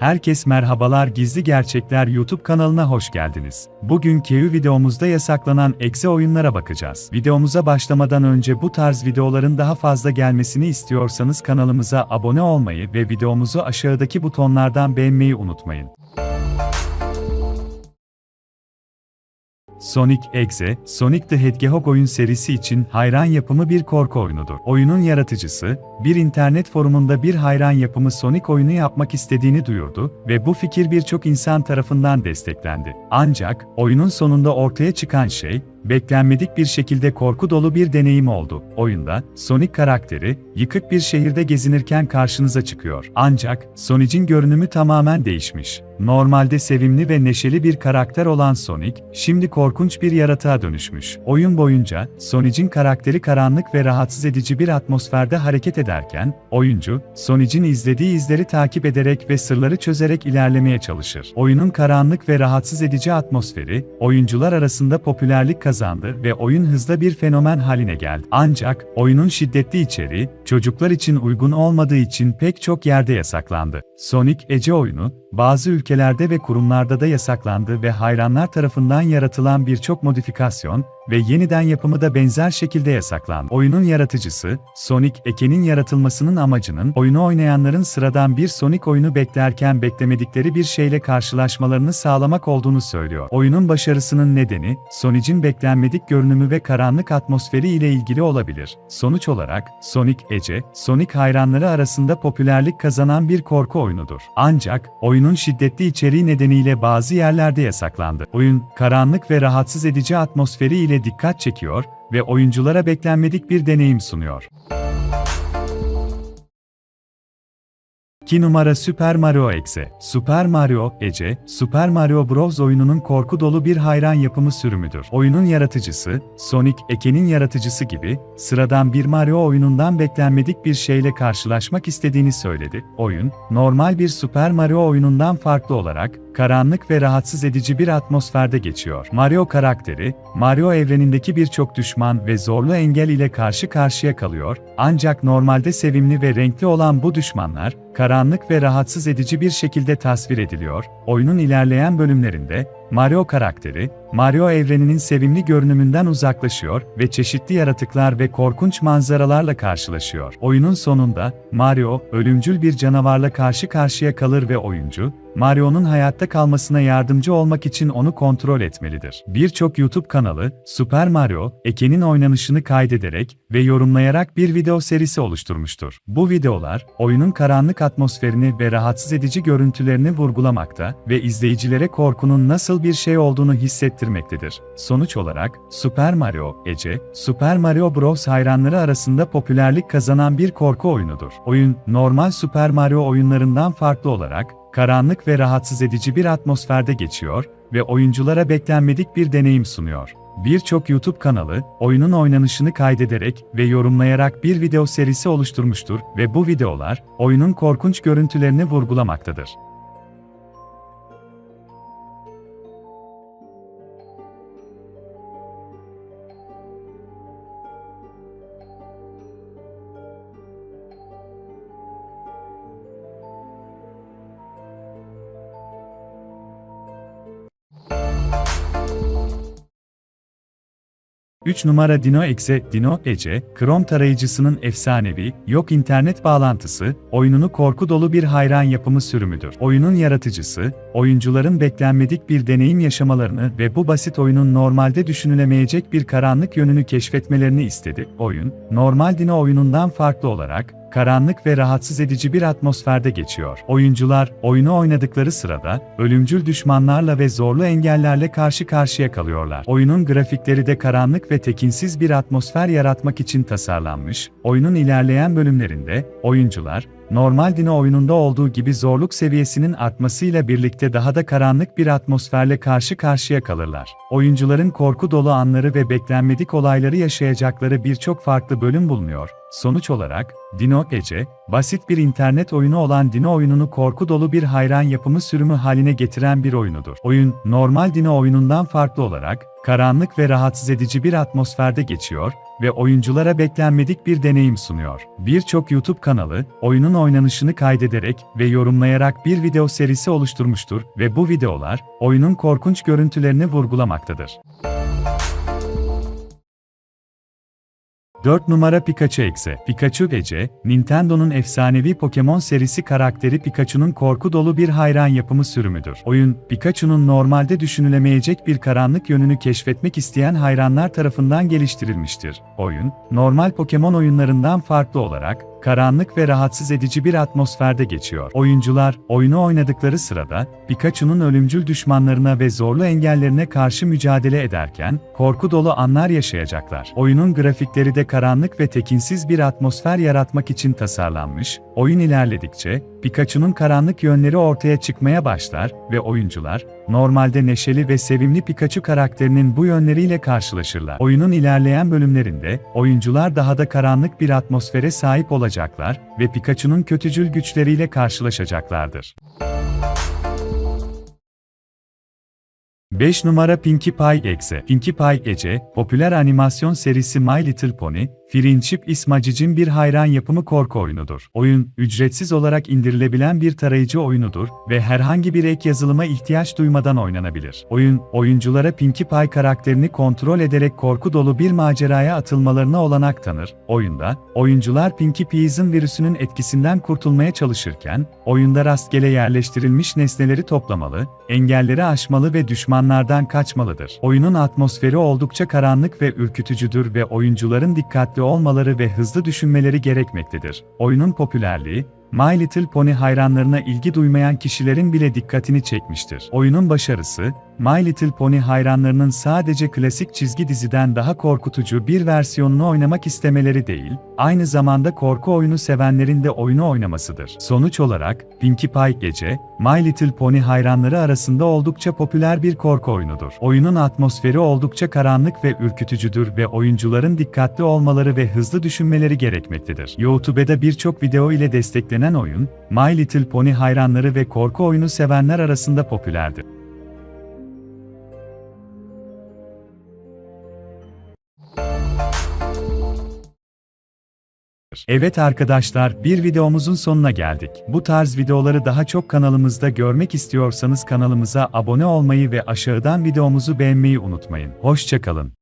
Herkes merhabalar Gizli Gerçekler YouTube kanalına hoş geldiniz. Bugünkü videomuzda yasaklanan eksi oyunlara bakacağız. Videomuza başlamadan önce bu tarz videoların daha fazla gelmesini istiyorsanız kanalımıza abone olmayı ve videomuzu aşağıdaki butonlardan beğenmeyi unutmayın. Sonic Exe, Sonic the Hedgehog oyun serisi için hayran yapımı bir korku oyunudur. Oyunun yaratıcısı, bir internet forumunda bir hayran yapımı Sonic oyunu yapmak istediğini duyurdu ve bu fikir birçok insan tarafından desteklendi. Ancak, oyunun sonunda ortaya çıkan şey, beklenmedik bir şekilde korku dolu bir deneyim oldu. Oyunda, Sonic karakteri, yıkık bir şehirde gezinirken karşınıza çıkıyor. Ancak, Sonic'in görünümü tamamen değişmiş. Normalde sevimli ve neşeli bir karakter olan Sonic, şimdi korkunç bir yaratığa dönüşmüş. Oyun boyunca, Sonic'in karakteri karanlık ve rahatsız edici bir atmosferde hareket ederken, oyuncu, Sonic'in izlediği izleri takip ederek ve sırları çözerek ilerlemeye çalışır. Oyunun karanlık ve rahatsız edici atmosferi, oyuncular arasında popülerlik kazandı ve oyun hızla bir fenomen haline geldi. Ancak, oyunun şiddetli içeriği, çocuklar için uygun olmadığı için pek çok yerde yasaklandı. Sonic Ece oyunu, bazı ülkelerde ve kurumlarda da yasaklandı ve hayranlar tarafından yaratılan birçok modifikasyon ve yeniden yapımı da benzer şekilde yasaklandı. Oyunun yaratıcısı, Sonic Eke'nin yaratılmasının amacının oyunu oynayanların sıradan bir Sonic oyunu beklerken beklemedikleri bir şeyle karşılaşmalarını sağlamak olduğunu söylüyor. Oyunun başarısının nedeni, Sonic'in beklenmedik görünümü ve karanlık atmosferi ile ilgili olabilir. Sonuç olarak, Sonic Ece, Sonic hayranları arasında popülerlik kazanan bir korku oyunudur. Ancak, oyunun şiddetli içeriği nedeniyle bazı yerlerde yasaklandı. Oyun, karanlık ve rahatsız edici atmosferi ile dikkat çekiyor ve oyunculara beklenmedik bir deneyim sunuyor. 2 numara Super Mario Exe. Super Mario, Ece, Super Mario Bros. oyununun korku dolu bir hayran yapımı sürümüdür. Oyunun yaratıcısı, Sonic, Eke'nin yaratıcısı gibi, sıradan bir Mario oyunundan beklenmedik bir şeyle karşılaşmak istediğini söyledi. Oyun, normal bir Super Mario oyunundan farklı olarak, karanlık ve rahatsız edici bir atmosferde geçiyor. Mario karakteri, Mario evrenindeki birçok düşman ve zorlu engel ile karşı karşıya kalıyor, ancak normalde sevimli ve renkli olan bu düşmanlar, karanlık ve rahatsız edici bir şekilde tasvir ediliyor. Oyunun ilerleyen bölümlerinde, Mario karakteri, Mario evreninin sevimli görünümünden uzaklaşıyor ve çeşitli yaratıklar ve korkunç manzaralarla karşılaşıyor. Oyunun sonunda, Mario, ölümcül bir canavarla karşı karşıya kalır ve oyuncu, Mario'nun hayatta kalmasına yardımcı olmak için onu kontrol etmelidir. Birçok YouTube kanalı, Super Mario, Eke'nin oynanışını kaydederek ve yorumlayarak bir video serisi oluşturmuştur. Bu videolar, oyunun karanlık atmosferini ve rahatsız edici görüntülerini vurgulamakta ve izleyicilere korkunun nasıl bir şey olduğunu hissettirmektedir. Sonuç olarak, Super Mario, Ece, Super Mario Bros. hayranları arasında popülerlik kazanan bir korku oyunudur. Oyun, normal Super Mario oyunlarından farklı olarak, karanlık ve rahatsız edici bir atmosferde geçiyor ve oyunculara beklenmedik bir deneyim sunuyor. Birçok YouTube kanalı, oyunun oynanışını kaydederek ve yorumlayarak bir video serisi oluşturmuştur ve bu videolar, oyunun korkunç görüntülerini vurgulamaktadır. Üç numara Dino Exe, Dino Ece, Chrome tarayıcısının efsanevi, yok internet bağlantısı, oyununu korku dolu bir hayran yapımı sürümüdür. Oyunun yaratıcısı, oyuncuların beklenmedik bir deneyim yaşamalarını ve bu basit oyunun normalde düşünülemeyecek bir karanlık yönünü keşfetmelerini istedi. Oyun, normal Dino oyunundan farklı olarak, karanlık ve rahatsız edici bir atmosferde geçiyor. Oyuncular, oyunu oynadıkları sırada, ölümcül düşmanlarla ve zorlu engellerle karşı karşıya kalıyorlar. Oyunun grafikleri de karanlık ve tekinsiz bir atmosfer yaratmak için tasarlanmış, oyunun ilerleyen bölümlerinde, oyuncular, normal Dino oyununda olduğu gibi zorluk seviyesinin artmasıyla birlikte daha da karanlık bir atmosferle karşı karşıya kalırlar. Oyuncuların korku dolu anları ve beklenmedik olayları yaşayacakları birçok farklı bölüm bulunuyor. Sonuç olarak, Dino Ece, basit bir internet oyunu olan Dino oyununu korku dolu bir hayran yapımı sürümü haline getiren bir oyunudur. Oyun, normal Dino oyunundan farklı olarak, karanlık ve rahatsız edici bir atmosferde geçiyor ve oyunculara beklenmedik bir deneyim sunuyor. Birçok YouTube kanalı, oyunun oynanışını kaydederek ve yorumlayarak bir video serisi oluşturmuştur ve bu videolar, oyunun korkunç görüntülerini vurgulamaktadır. 4 numara Pikachu Exe. Pikachu Ece, Nintendo'nun efsanevi Pokemon serisi karakteri Pikachu'nun korku dolu bir hayran yapımı sürümüdür. Oyun, Pikachu'nun normalde düşünülemeyecek bir karanlık yönünü keşfetmek isteyen hayranlar tarafından geliştirilmiştir. Oyun, normal Pokemon oyunlarından farklı olarak, karanlık ve rahatsız edici bir atmosferde geçiyor. Oyuncular, oyunu oynadıkları sırada, Pikachu'nun ölümcül düşmanlarına ve zorlu engellerine karşı mücadele ederken, korku dolu anlar yaşayacaklar. Oyunun grafikleri de karanlık ve tekinsiz bir atmosfer yaratmak için tasarlanmış, oyun ilerledikçe, Pikachu'nun karanlık yönleri ortaya çıkmaya başlar ve oyuncular, normalde neşeli ve sevimli Pikachu karakterinin bu yönleriyle karşılaşırlar. Oyunun ilerleyen bölümlerinde, oyuncular daha da karanlık bir atmosfere sahip olacaklar ve Pikachu'nun kötücül güçleriyle karşılaşacaklardır. 5 numara Pinkie Pie Exe. Pinkie Pie Ece, popüler animasyon serisi My Little Pony, Friendship İsmacic'in bir hayran yapımı korku oyunudur. Oyun, ücretsiz olarak indirilebilen bir tarayıcı oyunudur ve herhangi bir ek yazılıma ihtiyaç duymadan oynanabilir. Oyun, oyunculara Pinkie Pie karakterini kontrol ederek korku dolu bir maceraya atılmalarına olanak tanır. Oyunda, oyuncular Pinkie Pie'in virüsünün etkisinden kurtulmaya çalışırken, oyunda rastgele yerleştirilmiş nesneleri toplamalı, engelleri aşmalı ve düşmanlardan kaçmalıdır. Oyunun atmosferi oldukça karanlık ve ürkütücüdür ve oyuncuların dikkatli olmaları ve hızlı düşünmeleri gerekmektedir. Oyunun popülerliği, My Little Pony hayranlarına ilgi duymayan kişilerin bile dikkatini çekmiştir. Oyunun başarısı, My Little Pony hayranlarının sadece klasik çizgi diziden daha korkutucu bir versiyonunu oynamak istemeleri değil, aynı zamanda korku oyunu sevenlerin de oyunu oynamasıdır. Sonuç olarak, Pinkie Pie Gece, My Little Pony hayranları arasında oldukça popüler bir korku oyunudur. Oyunun atmosferi oldukça karanlık ve ürkütücüdür ve oyuncuların dikkatli olmaları ve hızlı düşünmeleri gerekmektedir. YouTube'da birçok video ile desteklenen oyun, My Little Pony hayranları ve korku oyunu sevenler arasında popülerdir. Evet arkadaşlar, bir videomuzun sonuna geldik. Bu tarz videoları daha çok kanalımızda görmek istiyorsanız kanalımıza abone olmayı ve aşağıdan videomuzu beğenmeyi unutmayın. Hoşçakalın.